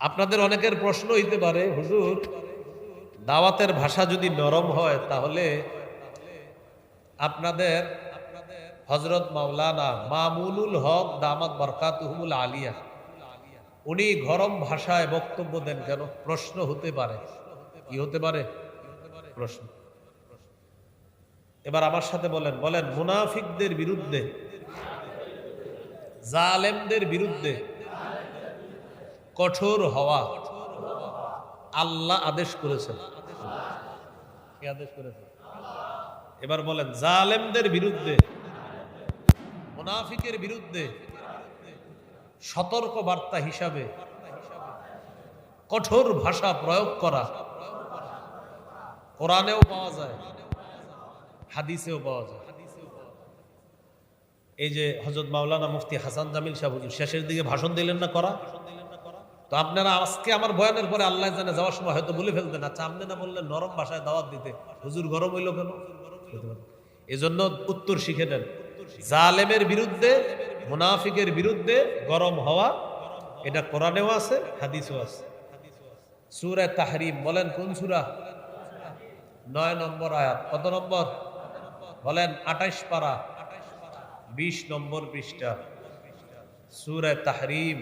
আপনাদের অনেকের প্রশ্ন হইতে পারে, হুজুর, দাওয়াতের ভাষা যদি নরম হয় তাহলে আপনাদের হজরত মাওলানা মামুনুল হক দামাত বরকাতুহুমুল আলিয়া, উনি গরম ভাষায় বক্তব্য দেন কেন? প্রশ্ন হতে পারে। কি হতে পারে? প্রশ্ন। এবার আমার সাথে বলেন বলেন, মুনাফিকদের বিরুদ্ধে, জালেমদের বিরুদ্ধে কঠোর হওয়া। আল্লাহ আদেশ করেছেন। এবার বলেন, জালেমদের বিরুদ্ধে, মুনাফিকের বিরুদ্ধে সতর্ক বার্তা হিসাবে কঠোর ভাষা প্রয়োগ করা কোরআনেও পাওয়া যায়, হাদিসেও পাওয়া যায়। এই যে হজরত মাওলানা মুফতি হাসান জামিল সাহ হুজুর, শেষের দিকে ভাষণ দিলেন না করা? তো আপনারা আজকে আমার বয়ানের পরে আল্লাহ জানে যাওয়ার সময় হয়তো বলে ফেলতেন আচ্ছা আপনি না বললেন নরম ভাষায় দাওয়াত দিতে। হুজুর গরম হইল কেন? এই জন্য উত্তর শিখে নেন। জালেমের বিরুদ্ধে, মুনাফিকের বিরুদ্ধে গরম হওয়া, এটা কোরআনেও আছে, হাদিসও আছে। সুরা তাহরিম, বলেন কোন সুরা? নয় নম্বর আয়াত, কত নম্বর? বলেন আঠাইশ পারা, বিশ নম্বর পৃষ্ঠা। সুরে তাহরিম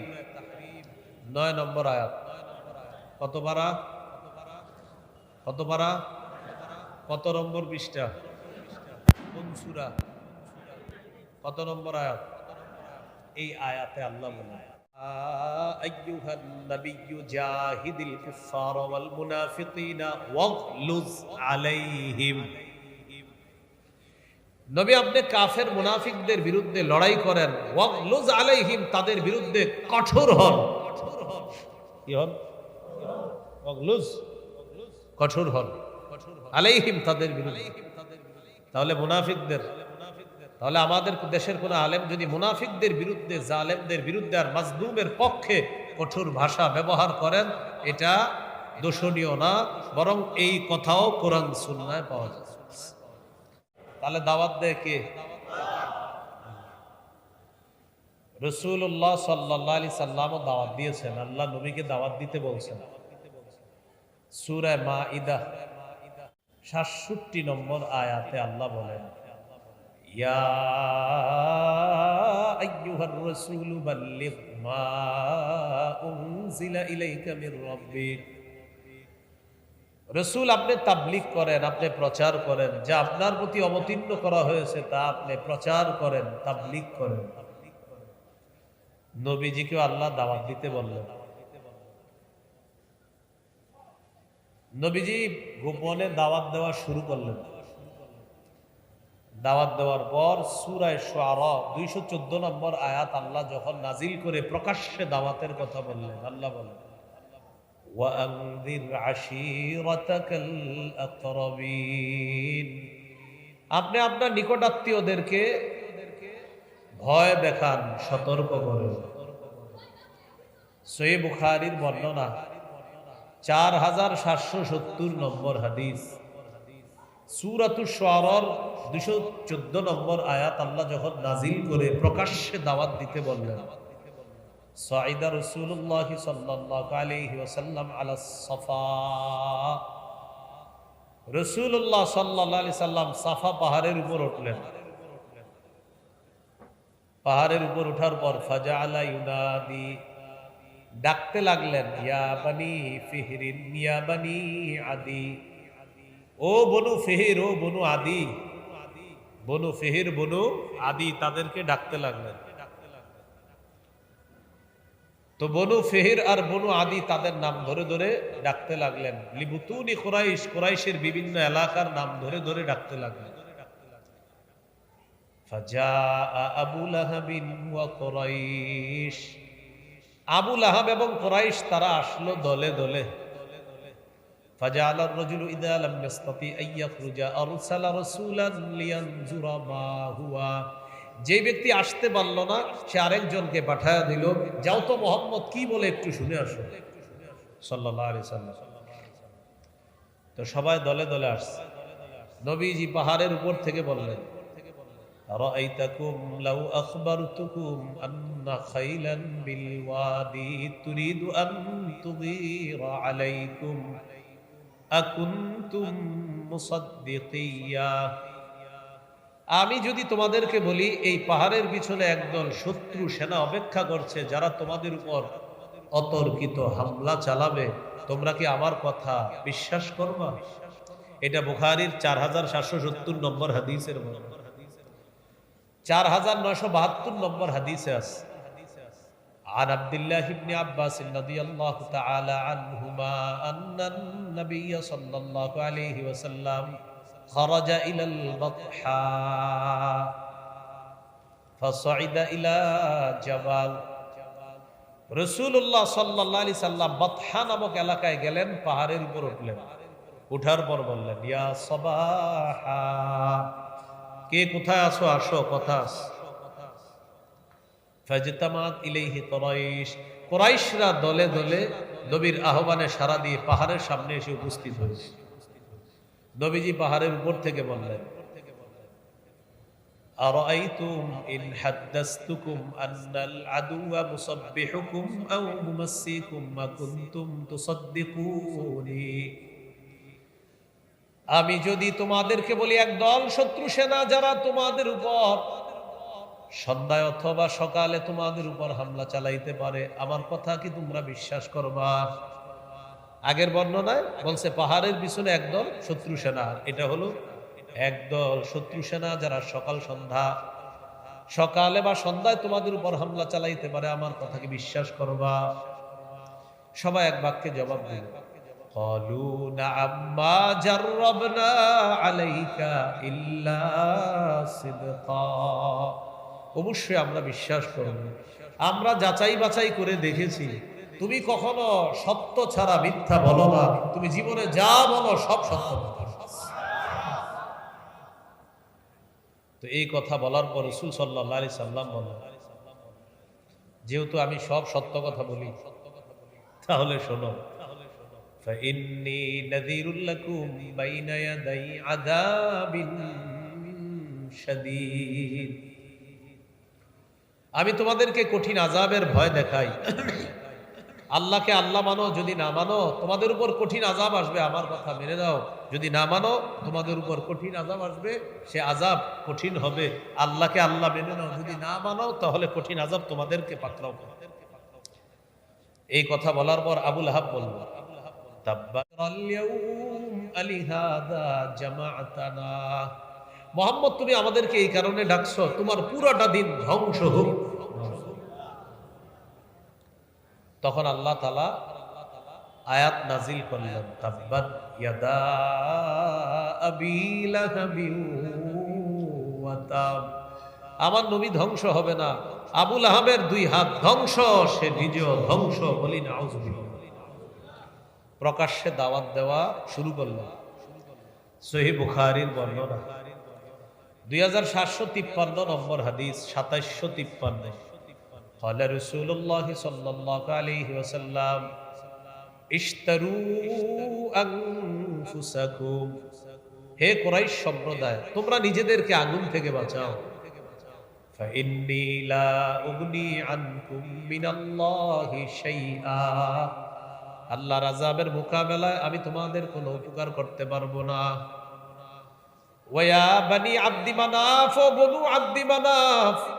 নয় নম্বর আয়াত কত পারা কত পারা কত নম্বর পৃষ্ঠা কোন সুরা কত নম্বর আয়াত এই আয়াতে আল্লাহ বলে أيها النبي جاهد الكفار والمنافقين واغلظ عليهم নবী আপনি কাফের মুনাফিকদের বিরুদ্ধে লড়াই করেন ওয়াগলুজ আলাইহিম তাদের বিরুদ্ধে কঠোর হন কি হন? ওয়াগলুজ কঠোর হন। আলাইহিম তাদের বিরুদ্ধে। তাহলে মুনাফিকদের। তাহলে আমাদের দেশের আলেম যদি মুনাফিকদের বিরুদ্ধে, জালেমদের বিরুদ্ধে আর পক্ষে কঠোর ভাষা ব্যবহার করেন, এটা দোষণীয় না, বরং এই কথাও কোরআন সুন্নায় পাওয়া যায়। তাহলে দাওয়াত দেয় কে? রসুল্লাহ সাল্লাহ আলি সাল্লামও দাওয়াত দিয়েছেন। আল্লাহ নবীকে দাওয়াত দিতে বলছেন। সুরায় মা ইদা সাতষট্টি নম্বর আয়াতে আল্লাহ বলেন রসুল আপনি তাবলিক করেন, আপনি প্রচার করেন। যা আপনার প্রতি অবতীর্ণ করা হয়েছে, তা আপনি প্রচার করেন তাবলিক করেন। নবীজিকে আল্লাহ দাওয়াত দিতে বললেন। নবীজি গোপনে দাওয়াত দেওয়া শুরু করলেন। দাওয়াত দেওয়ার পর সুরায় সোয়ার দুইশো চোদ্দ নম্বর আয়াত আল্লাহ যখন নাজিল করে প্রকাশ্যে দাওয়াতের কথা বললেন, আল্লাহ বললেন আপনি আপনার নিকটাত্মীয়দেরকে ভয় দেখান, সতর্ক করে সৈয়দ বুখারির বর্ণনা, চার হাজার সাতশো সত্তর নম্বর হাদিস। সুরাতুস্বর দুশো চোদ্দ নম্বর আয়াত আল্লাহ যখন নাজিল করে প্রকাশ্যে দাওয়াত দিতে বললেন, সাইদা রসুল্লাহ সাল্লাহ আলা সফা। রসুল্লাহ সাল্লাহ সাল্লাম সাফা পাহাড়ের উপর উঠলেন। পাহাড়ের উপর ওঠার পর ফাজা আলা ইউনাদি, ডাকতে লাগলেন, ইয়া বানি ফিহরিন, ইয়া বানি আদি। ও বনু ফিহির, ও বনু আদি। বনু ফিহির, বনু আদি, তাদেরকে ডাকতে লাগলেন। তো বনু ফেহির আর বনু আদি তাদের নাম ধরে ধরে ডাকতে লাগলেন। লিবুতুনি কোরাইশ, কোরাইশের বিভিন্ন এলাকার নাম ধরে ধরে ডাকতে লাগলেন। আবুল লাহাব এবং কোরাইশ তারা আসলো দলে দলে। যে ব্যক্তি আসতে পারল না, সে আরেকজনকে পাঠায় দিল, যাও তো মোহাম্মদ, কি বলে একটু শুনে আসো। সাল্লাম। তো সবাই দলে দলে আসছে। নবীজি পাহাড়ের উপর থেকে বললেন أرأيتكم لو أخبرتكم أن خيلا بالوادي تريد أن تغير عليكم أكنتم مصدقيا আমি যদি তোমাদেরকে বলি এই পাহাড়ের পিছনে একদল শত্রু সেনা অপেক্ষা করছে যারা তোমাদের উপর অতর্কিত হামলা চালাবে তোমরা কি আমার কথা বিশ্বাস করবা এটা বুখারির চার হাজার সাতশো সত্তর নম্বর হাদিসের বর্ণনা চার হাজার নয়শো বাহাত্তর নম্বর হাদিসে আছে عن عبد الله بن عباس رضي الله تعالى عنهما أن النبي صلى الله عليه وسلم خرج إلى البطحاء فصعد إلى جبل রসুল্লাহ সাল্লাহ আলি সাল্লাম বতহা নামক এলাকায় গেলেন পাহাড়ের উপর উঠলেন উঠার পর বললেন ইয়া সবাহা কে কোথায় আসো আসো কথা আস ফাজতামাত ইলাইহি কুরাইশ কুরাইশরা দলে দলে নবীর আহ্বানে সাড়া দিয়ে পাহাড়ের সামনে এসে উপস্থিত হয়েছে নবীজি পাহাড়ের উপর থেকে বললেন أرأيتم إن حدثتكم أن العدو مصبحكم أو ممسيكم ما كنتم تصدقوني আমি যদি তোমাদেরকে বলি একদল শত্রু সেনা যারা তোমাদের উপর সন্ধ্যায় অথবা সকালে তোমাদের উপর হামলা চালাইতে পারে, আমার কথা কি তোমরা বিশ্বাস করবা? আগের বর্ণনায় বলছে, পাহাড়ের পিছনে একদল শত্রু সেনা। এটা হলো একদল শত্রু সেনা যারা সকাল সন্ধ্যা, সকালে বা সন্ধ্যায় তোমাদের উপর হামলা চালাইতে পারে, আমার কথা কি বিশ্বাস করবা? সবাই এক বাক্যে জবাব দিল قالوا نعم ما جربنا عليك إلا صدقا অবশ্যই আমরা বিশ্বাস করব আমরা যাচাই বাছাই করে দেখেছি তুমি কখনো সত্য ছাড়া মিথ্যা বলো না তুমি জীবনে যা বলো সব সত্য বলো। তো এই কথা বলার পর রসুল সাল্লাহ আলি সাল্লাম বলেন যেহেতু আমি সব সত্য কথা বলি তাহলে শোনো فإني نذير لكم بين يدي عذاب شديد আমি তোমাদেরকে কঠিন আজাবের ভয় দেখাই আল্লাহকে আল্লাহ মানো যদি না মানো তোমাদের উপর কঠিন আজাব আসবে আমার কথা মেনে দাও যদি না মানো তোমাদের উপর কঠিন আজাব আসবে সে আজাব কঠিন হবে আল্লাহকে আল্লাহ মেনে নাও যদি না মানো তাহলে কঠিন আজাব তোমাদেরকে পাকড়াও করবে এই কথা বলার পর আবুল হাব বলল মোহাম্মদ, তুমি আমাদেরকে এই কারণে ডাকছো, তোমার পুরোটা দিন ধ্বংস হোক। তখন আল্লাহ তালা আয়াত নাজিল করলেন। আমার নবী ধ্বংস হবে না আবুল আহমের দুই হাত ধ্বংস, সে নিজেও ধ্বংস বলি না প্রকাশ্যে দাওয়াত দেওয়া শুরু করল সহি বুখারির বর্ণনা দুই হাজার সাতশো তিপ্পান্ন নম্বর হাদিস সাতাইশশো তিপ্পান্ন قال رسول الله صلى الله عليه وسلم اشتروا أنفسكم হে কোরাইশ সম্প্রদায় তোমরা নিজেদেরকে আগুন থেকে বাঁচাও فإني لا أغني عنكم من الله شيئا আল্লাহর আযাবের মোকাবেলায় আমি তোমাদের কোনো উপকার করতে পারব না। ওয়া বানি ও বনু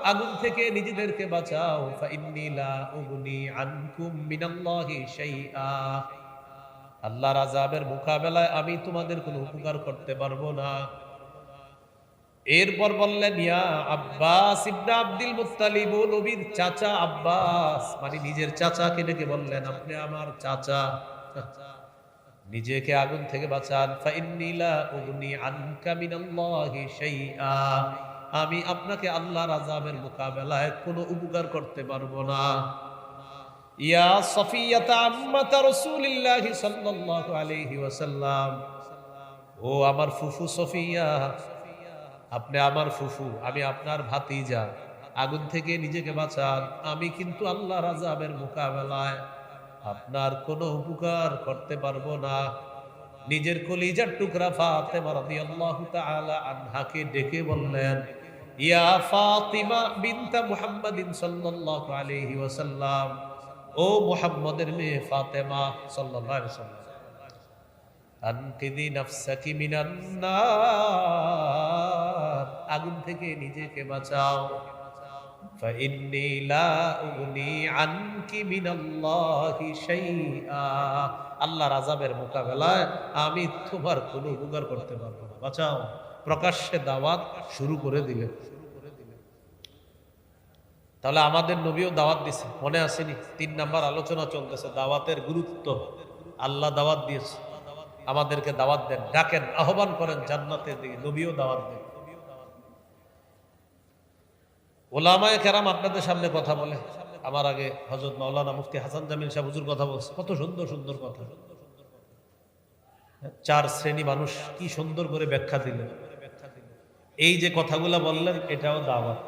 আগুন থেকে নিজেদেরকে বাঁচাও। মোকাবেলায় আমি তোমাদের কোনো উপকার করতে পারব না। এরপর বললেন, ইয়া আব্বাস ইবনে আব্দুল মুত্তালিব নবীর চাচা আব্বাস। মানে নিজের চাচাকে ডেকে বললেন, আপনি আমার চাচা। নিজেকে আগুন থেকে বাঁচান। ফাইন্নি লা উগনি আনকা মিনাল্লাহি শাইআ। আমি আপনাকে আল্লাহর আযাবের মোকাবেলায় কোনো উপকার করতে পারব না। ইয়া সফিয়াতা আম্মাতা রাসূলিল্লাহি সাল্লাল্লাহু আলাইহি ওয়াসাল্লাম। ও আমার ফুফু সফিয়া আপনি আমার ফুফু, আমি আপনার ভাতিজা। আগুন থেকে নিজেকে বাঁচান। আমি কিন্তু আল্লাহ রাজাবের মোকাবেলায়। আপনার কোনো উপকার করতে পারব না। নিজের কলিজার টুকরা ফাতেমা রাদিয়াল্লাহু তাআলা আনহাকে ডেকে বললেন, ইয়া ফাতিমা বিনতা মুহাম্মাদিন সাল্লাল্লাহু আলাইহি ওয়াসাল্লাম, ও মুহাম্মদের মেয়ে ফাতেমা সাল্লাল্লাহু আলাইহি ওয়াসাল্লাম আনকিদি নাফসাকি মিনান নার আগুন থেকে নিজেকে বাঁচাও فإني لا أغني عنك من الله شيئا আল্লাহর আযাবের মোকাবেলায় আমি তোমার কোনো উপকার করতে পারবো না বাঁচাও প্রকাশ্যে দাওয়াত শুরু করে দিলেন তাহলে আমাদের নবীও দাওয়াত দিছে মনে আসেনি তিন নাম্বার আলোচনা চলতেছে দাওয়াতের গুরুত্ব আল্লাহ দাওয়াত দিয়েছে আমাদেরকে দাওয়াত দেন ডাকেন আহ্বান করেন জান্নাতের দিকে নবীও দাওয়াত দেন ওলামায় কেরাম আপনাদের সামনে কথা বলে আমার আগে হজরত মাওলানা মুফতি হাসান জামিল সাহেব হুজুর কথা বলছে কত সুন্দর সুন্দর কথা চার শ্রেণী মানুষ কি সুন্দর করে ব্যাখ্যা দিলেন এই যে কথাগুলা বললেন এটাও দাওয়াত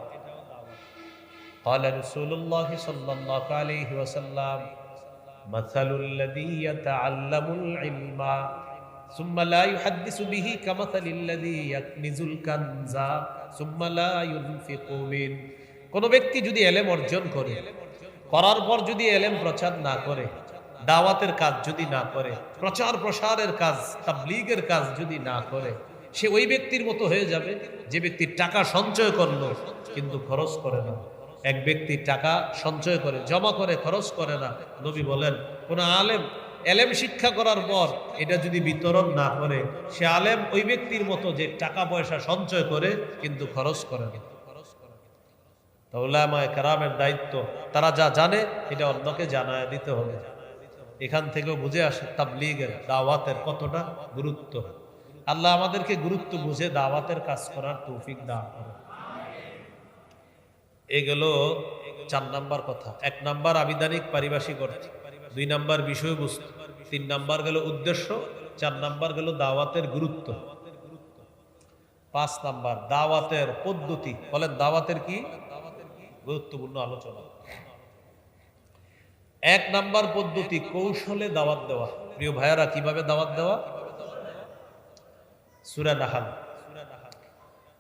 قال رسول الله صلى الله عليه وسلم مثل الذي يتعلم العلم ثم لا يحدث به كمثل الذي يكنز الكنز ثم لا ينفق من কোন ব্যক্তি যদি এলেম অর্জন করে করার পর যদি এলেম প্রচার না করে দাওয়াতের কাজ যদি না করে প্রচার প্রসারের কাজ তাবলীগের কাজ যদি না করে সে ওই ব্যক্তির মতো হয়ে যাবে যে ব্যক্তি টাকা সঞ্চয় করলো কিন্তু খরচ করে না এক ব্যক্তি টাকা সঞ্চয় করে জমা করে খরচ করে না নবী বলেন কোন আলেম এলেম শিক্ষা করার পর এটা যদি বিতরণ না করে, সে আলেম ওই ব্যক্তির মতো যে টাকা পয়সা সঞ্চয় করে, কিন্তু খরচ করে না। ওলামায় কারামের দায়িত্ব, তারা যা জানে, এটা অন্যকে জানায় দিতে হবে। এখান থেকেও বুঝে আসে, তাবলিগের দাওয়াতের কতটা গুরুত্ব। আল্লাহ আমাদেরকে গুরুত্ব বুঝে দাওয়াতের কাজ করার তৌফিক দান করে এগুলো চার নাম্বার কথা। এক নাম্বার আবিধানিক পারিভাষিক অর্থ। দুই নাম্বার বিষয়বস্তু, তিন নাম্বার গেল উদ্দেশ্য, চার নাম্বার গেল দাওয়াতের গুরুত্ব। পাঁচ নাম্বার, দাওয়াতের পদ্ধতি, বলেন দাওয়াতের কি? গুরুত্বপূর্ণ আলোচনা। এক নাম্বার পদ্ধতি, কৌশলে দাওয়াত দেওয়া। প্রিয় ভাইয়ারা, কীভাবে দাওয়াত দেওয়া? সুরা নাহাল।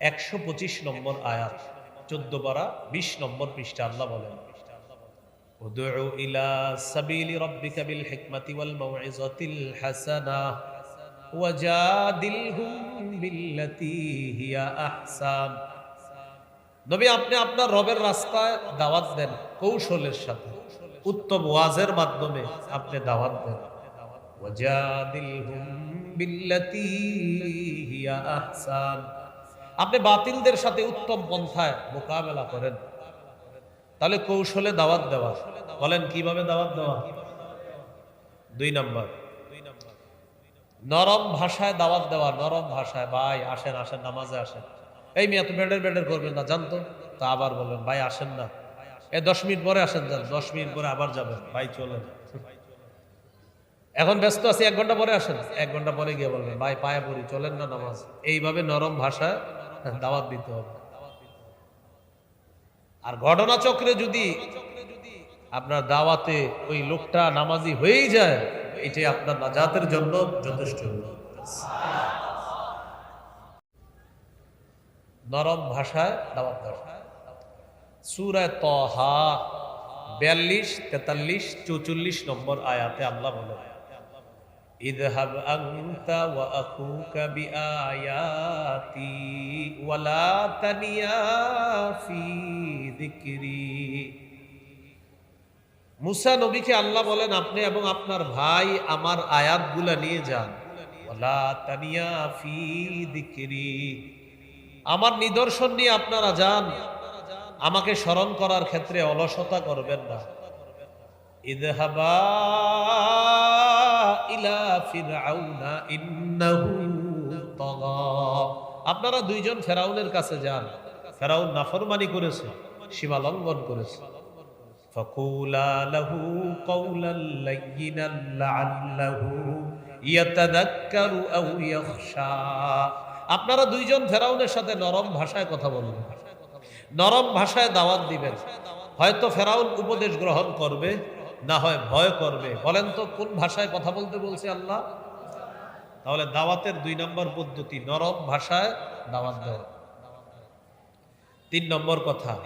একশো পঁচিশ নম্বর আয়াত, চোদ্দ পারা, বিশ নম্বর পৃষ্ঠা, আল্লাহ বলেন ادع إلى سبيل ربك بالحكمة والموعظة الحسنة وجادلهم بالتي هي أحسن নবী আপনি আপনার রবের রাস্তায় দাওয়াত দেন কৌশলের সাথে উত্তম ওয়াজের মাধ্যমে আপনি দাওয়াত দেন ওয়াজাদিলহুম বিল্লাতী হিয়া আহসান আপনি বাতিলদের সাথে উত্তম পন্থায় মোকাবেলা করেন তাহলে কৌশলে দাওয়াত দেওয়া। বলেন, কীভাবে দাওয়াত দেওয়া? দুই নম্বর। নরম ভাষায় দাওয়াত দেওয়া, নরম ভাষায়, ভাই, আসেন আসেন, নামাজে আসেন। এই মেয়ে তো বেডের বেডের করবেন না, জানতো? তা আবার বলবেন ভাই, আসেন না। এই দশ মিনিট পরে আসেন যান, দশ মিনিট পরে আবার যাবেন, ভাই, চলেন। এখন ব্যস্ত আছি, এক ঘণ্টা পরে আসেন? এক ঘণ্টা পরে গিয়ে বলবেন, ভাই, পায়ে পড়ি, চলেন না নামাজ। এইভাবে নরম ভাষায় দাওয়াত দিতে হবে। আর ঘটনা চক্রে যদি আপনার দাওয়াতে ওই লোকটা নামাজি হয়েই যায়, এটাই আপনার নাজাতের জন্য যথেষ্ট। নরম ভাষায় দাওয়াত দেওয়া। সুরায় তহা বিয়াল্লিশ, তেতাল্লিশ, চৌচল্লিশ নম্বর আয়াতে আল্লাহ বলে اذهب أنت وأخوك بآياتي ولا تنيا في ذكري মুসা নবীকে আল্লাহ বলেন আপনি এবং আপনার ভাই আমার আয়াতগুলা নিয়ে যান ওয়ালা তানিয়া ফি দিকরি আমার নিদর্শন নিয়ে আপনারা যান আমাকে স্মরণ করার ক্ষেত্রে অলসতা করবেন না ইদহাবা ইলা ফিরআউনা ইন্নাহু তাগা আপনারা দুইজন ফেরাউনের কাছে যান ফেরাউন নাফরমানি করেছে সীমা লঙ্ঘন করেছে فقولا له قولا لينا لعله يتذكر او يخشى আপনারা দুইজন ফেরাউনের সাথে নরম ভাষায় কথা বলবেন নরম ভাষায় দাওয়াত দিবেন হয়তো ফেরাউন উপদেশ গ্রহণ করবে না হয় ভয় করবে। বলেন তো, কোন ভাষায় কথা বলতে বলছে আল্লাহ? তাহলে দাওয়াতের দুই নম্বর পদ্ধতি, নরম ভাষায় দাওয়াত দেওয়া। তিন নম্বর কথা,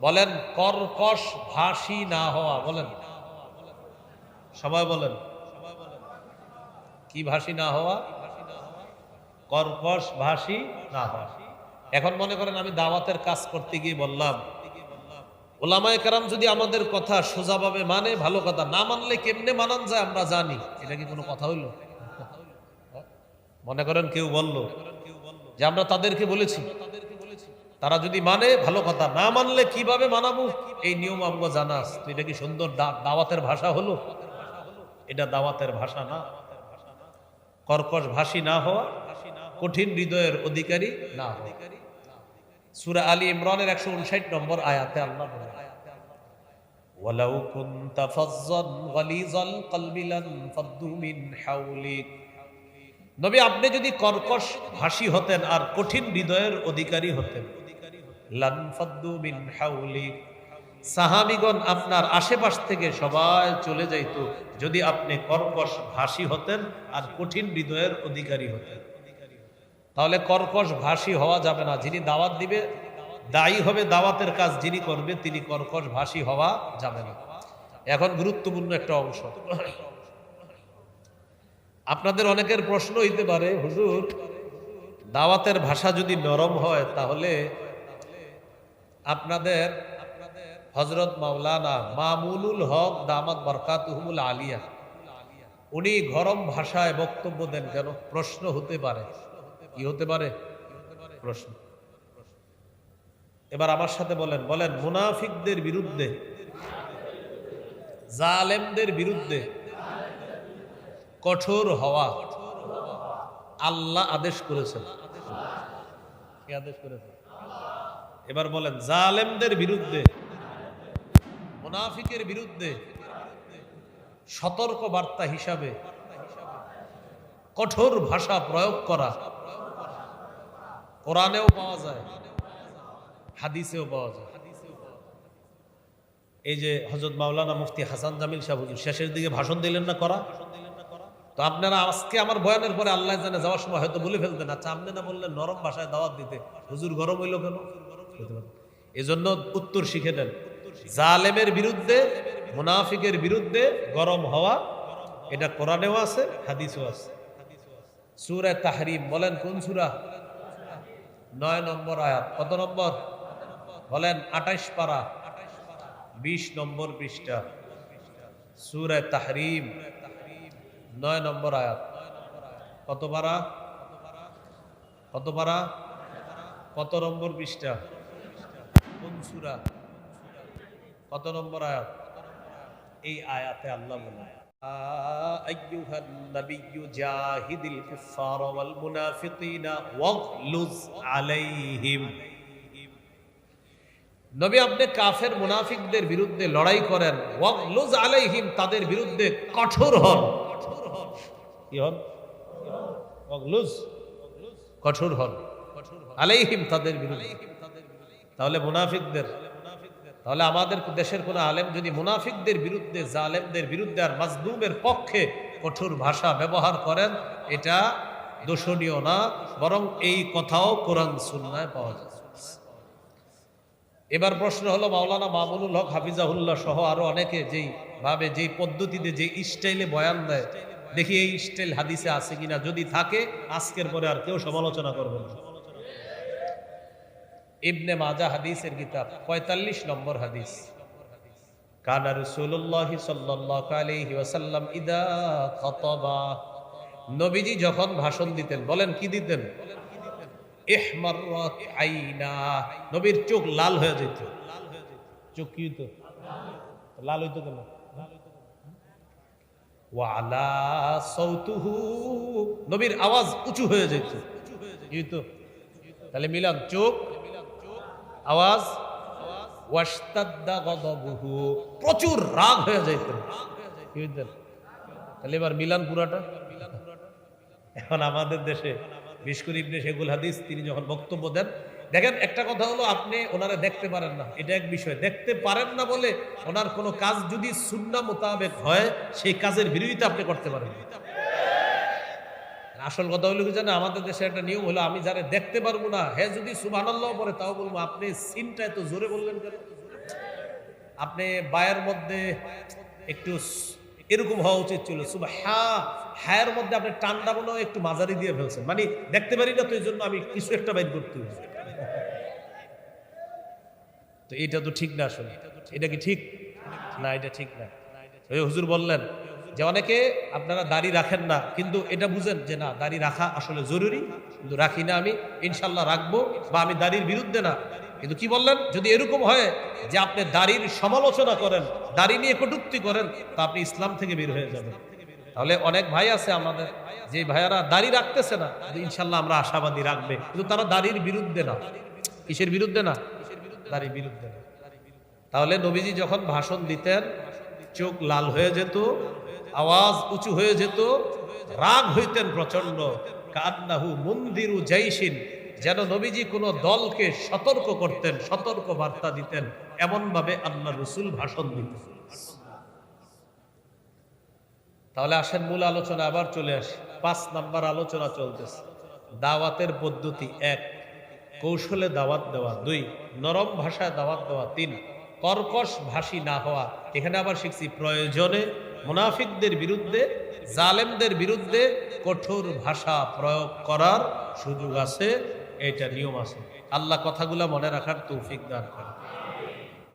বলেন, কর্কশ ভাষী না হওয়া, বলেন। সবাই বলেন। কি ভাষী না হওয়া? কর্কশ ভাষী না হওয়া। এখন মনে করেন আমি দাওয়াতের কাজ করতে গিয়ে বললাম ওলামায় কারাম যদি আমাদের কথা সোজাভাবে মানে ভালো কথা, না মানলে কেমনে মানান যায় আমরা জানি। এটা কি কোনো কথা হইল? মনে করেন কেউ বলল যে আমরা তাদেরকে বলেছি। তারা যদি মানে ভালো কথা, না মানলে কীভাবে মানাবো? এই নিয়ম আমগো জানাস। তো এটা কি সুন্দর দাওয়াতের ভাষা হলো? এটা দাওয়াতের ভাষা না। কর্কশ ভাষী না হওয়া কঠিন হৃদয়ের অধিকারী না হওয়া। সুরা আলী ইমরানের একশো উনষাট নম্বর আয়াতে আল্লাহ বলেন ولو كنت فظا غليظ القلب لانفضوا من حولك নবী আপনি যদি কর্কশ ভাষী হতেন আর কঠিন হৃদয়ের অধিকারী হতেন লানফাদ্দু মিন হাউলিক সাহাবিগণ আপনার আশেপাশ থেকে সবাই চলে যাইতো যদি আপনি কর্কশ ভাষী হতেন আর কঠিন হৃদয়ের অধিকারী হতেন তাহলে কর্কশ ভাষী হওয়া যাবে না। যিনি দাওয়াত দিবে, দায়ী হবে দাওয়াতের কাজ যিনি করবে, তিনি কর্কশ ভাষী হওয়া যাবে না। এখন গুরুত্বপূর্ণ একটা অংশ। আপনাদের অনেকের প্রশ্ন হইতে পারে, হুজুর, দাওয়াতের ভাষা যদি নরম হয়, তাহলে আপনাদের হজরত মাওলানা মামুনুল হক দামাত বরকাতুহুমুল আলিয়া, উনি গরম ভাষায় বক্তব্য দেন কেন? প্রশ্ন হতে পারে। কি হতে পারে? প্রশ্ন। এবার আমার সাথে বলেন বলেন, মুনাফিকদের বিরুদ্ধে, জালেমদের বিরুদ্ধে কঠোর হওয়া আল্লাহ আদেশ করেছেন। এবার বলেন, জালেমদের বিরুদ্ধে, মুনাফিকের বিরুদ্ধে সতর্ক বার্তা হিসাবে কঠোর ভাষা প্রয়োগ করা কোরআনেও পাওয়া যায়, হাদিসেও পাওয়া যায়। এই যে হজরত মাওলানা মুফতি হাসান জামিল সাহেব শেষের দিকে ভাষণ দিলেন না করা? তো আপনারা আজকে আমার বয়ানের পরে আল্লাহ জানে যাওয়ার সময় হয়তো বলে ফেলতেন আচ্ছা আপনি না বললেন নরম ভাষায় দাওয়াত দিতে, হুজুর গরম হইল কেন? এজন্য উত্তর শিখে নেন জালেমের বিরুদ্ধে, মুনাফিকের বিরুদ্ধে গরম হওয়া, এটা কোরআনেও আছে, হাদিসও আছে। সুরা তাহরিম বলেন কোন সুরা? নয় নম্বর আয়াত। কত নম্বর? বলেন, আঠাইশ পারা। বিশ নম্বর পৃষ্ঠা। সুরা তাহরিম। নয় নম্বর আয়াত। কত পারা? কত পারা? কত নম্বর পৃষ্ঠা? কোন সুরা? কত নম্বর আয়াত? এই আয়াতে আল্লাহ বলে أيها النبي جاهد الكفار والمنافقين واغلظ عليهم নবী আপনি কাফের মুনাফিকদের বিরুদ্ধে লড়াই করেন ওয়াগলুজ আলাইহিম তাদের বিরুদ্ধে কঠোর হন কি হন ওয়াগলুজ কঠোর হন আলাইহিম তাদের বিরুদ্ধে তাহলে মুনাফিকদের তাহলে আমাদের দেশের কোন আলেম যদি মুনাফিকদের বিরুদ্ধে, জালেমদের বিরুদ্ধে আর মাজলুমের পক্ষে কঠোর ভাষা ব্যবহার করেন, এটা দোষণীয় না, বরং এই কথাও কোরআন সুন্নায় পাওয়া যায়। এবার প্রশ্ন হলো, মাওলানা মামুনুল হক হাফিজাহুল্লাহ সহ আরও অনেকে যেই ভাবে, যেই পদ্ধতিতে যে স্টাইলে বয়ান দেয়, দেখি এই স্টাইল হাদিসে আছে কিনা? যদি থাকে, আজকের পরে আর কেউ সমালোচনা করবে না। ইবনে মাজা হাদিসের কিতাব, পঁয়তাল্লিশ নম্বর হাদিস। কানা রসুল্লাহ সাল্লাল্লাহু আলাইহি ওয়াসাল্লাম ইদা খাতাবা। নবীজি যখন ভাষণ দিতেন, বলেন, কি দিতেন? আইনা নবীর চোখ লাল হয়ে যেত। চোখ কি হইতো? লাল হইতো কেন? ওয়ালা সৌতুহু নবীর আওয়াজ উঁচু হয়ে যেত। কি হইতো? তাহলে মিলান, চোখ আওয়াজ? প্রচুর রাগ হয়ে যাইত তাহলে এবার মিলান পুরাটা। এখন আমাদের দেশে বিষ্কুর ইবনে শেখুল হাদিস, তিনি যখন বক্তব্য দেন, দেখেন, একটা কথা হলো, আপনি ওনারা দেখতে পারেন না। এটা এক বিষয়। দেখতে পারেন না বলে ওনার কোনো কাজ যদি সুন্না মোতাবেক হয়, সেই কাজের বিরোধিতা আপনি করতে পারেন। আসল কথা হলো কি জানে আমাদের দেশে একটা নিয়ম হলো, আমি যারা দেখতে পারব না হ্যাঁ যদি সুবহানাল্লাহ পরে তাও বলব, আপনি সিনটা এত জোরে বললেন কেন? আপনি বায়ের মধ্যে একটু এরকম হওয়া উচিত ছিল। সুবাহ, হায়ের মধ্যে আপনি টান্ডা মনে একটু মাঝারি দিয়ে ফেলছেন। মানে দেখতে পারি না তো এই জন্য আমি কিছু একটা বাইর করতে। তো এটা তো ঠিক না আসলে। এটা কি ঠিক? না, এটা ঠিক না। হুজুর বললেন যে অনেকে আপনারা দাড়ি রাখেন না, কিন্তু এটা বুঝেন যে না, দাড়ি রাখা আসলে জরুরি, কিন্তু রাখি না আমি ইনশাল্লাহ রাখব বা আমি দাড়ির বিরুদ্ধে না। কিন্তু কি বললেন? যদি এরকম হয় যে আপনি দাড়ির সমালোচনা করেন, দাড়ি নিয়ে কটুক্তি করেন, তা আপনি ইসলাম থেকে বের হয়ে যাবেন। তাহলে অনেক ভাই আছে আমাদের, যে ভাইয়ারা দাড়ি রাখতেছে না ইনশাল্লাহ আমরা আশাবাদী রাখবে, কিন্তু তারা দাড়ির বিরুদ্ধে না। কিসের বিরুদ্ধে না? দাড়ির বিরুদ্ধে না। তাহলে নবীজি যখন ভাষণ দিতেন, চোখ লাল হয়ে যেত আওয়াজ উঁচু হয়ে যেত, রাগ হইতেন প্রচণ্ড কান্নাহু মন্দিরু জৈসিন যেন নবীজি কোনো দলকে সতর্ক করতেন, সতর্ক বার্তা দিতেন এমন ভাবে আল্লাহ রসুল ভাষণ দিতেন। তাহলে আসেন মূল আলোচনা, আবার চলে আসে। পাঁচ নাম্বার আলোচনা চলতেছে। দাওয়াতের পদ্ধতি এক, কৌশলে দাওয়াত দেওয়া। দুই, নরম ভাষায় দাওয়াত দেওয়া। তিন, কর্কশ ভাষী না হওয়া। এখানে আবার শিখছি প্রয়োজনে মুনাফিকদের বিরুদ্ধে, জালেমদের বিরুদ্ধে কঠোর ভাষা প্রয়োগ করার সুযোগ আছে, এটা নিয়ম আছে। আল্লাহ কথাগুলা মনে রাখার তৌফিক দান করে